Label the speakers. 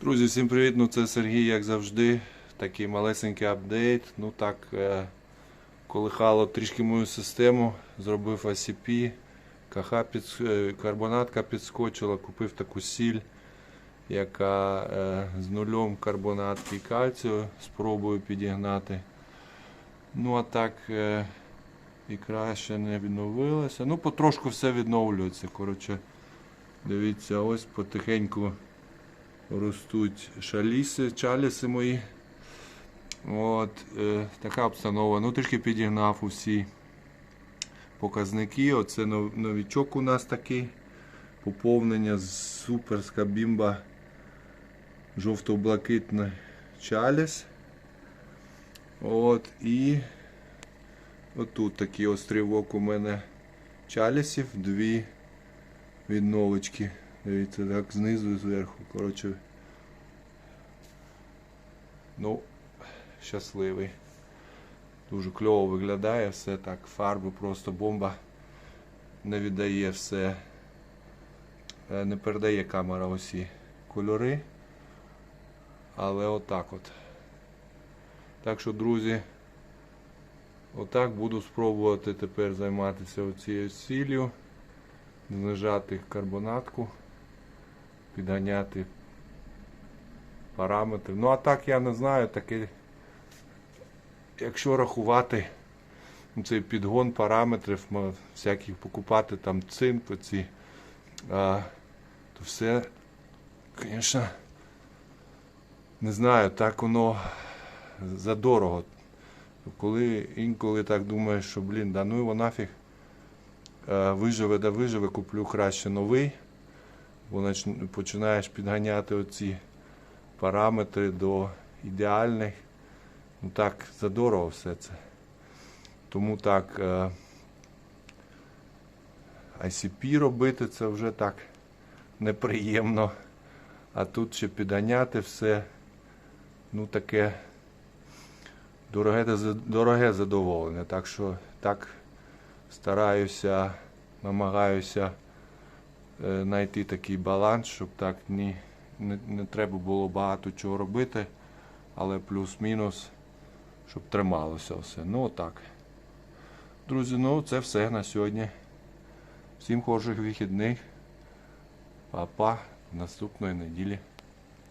Speaker 1: Друзі, всім привіт! Ну це Сергій, як завжди. Такий малесенький апдейт. Ну так, е, колихало трішки мою систему, зробив ACP, КХ під, е, карбонатка підскочила, купив таку сіль, яка е, з нульом карбонатки і кальцію. Спробую підігнати. Ну а так ікра ще не відновилася. Ну, потрошку все відновлюється. Коротше, дивіться, ось потихеньку ростуть шаліси, чаліси мої. От, е, така обстанова. Ну, трішки підігнав усі показники. Оце нов- новічок у нас такий. Поповнення суперська бімба жовто-блакитний чаліс. От, і отут такий острівок у мене чалісів, дві відновочки. Дивіться, так знизу і зверху. Коротше. Ну, щасливий. Дуже кльово виглядає все так. Фарби просто бомба. Не віддає все. е, Не передає камера усі кольори. Але отак от. Так що, друзі, отак буду спробувати тепер займатися оцією сіллю знижати карбонатку, підганяти параметри. Ну а так я не знаю, таке, якщо рахувати ну, цей підгон параметрів, всяких покупати там цинк, оці, а, то все, звісно, не знаю, так воно задорого. Коли інколи так думаєш, що блін, да ну його нафіг. Виживе да виживе, куплю краще новий, бо починаєш підганяти оці параметри до ідеальних. Ну так, задорого все це. Тому так е, ICP робити це вже так неприємно. А тут ще підганяти все. Ну таке дороге, дороге задоволення. Так що так стараюся, намагаюся знайти такий баланс, щоб так ні, не, не треба було багато чого робити, але плюс-мінус, щоб трималося все. Ну отак. Друзі, ну це все на сьогодні. Всім хороших вихідних. Па-па, наступної неділі.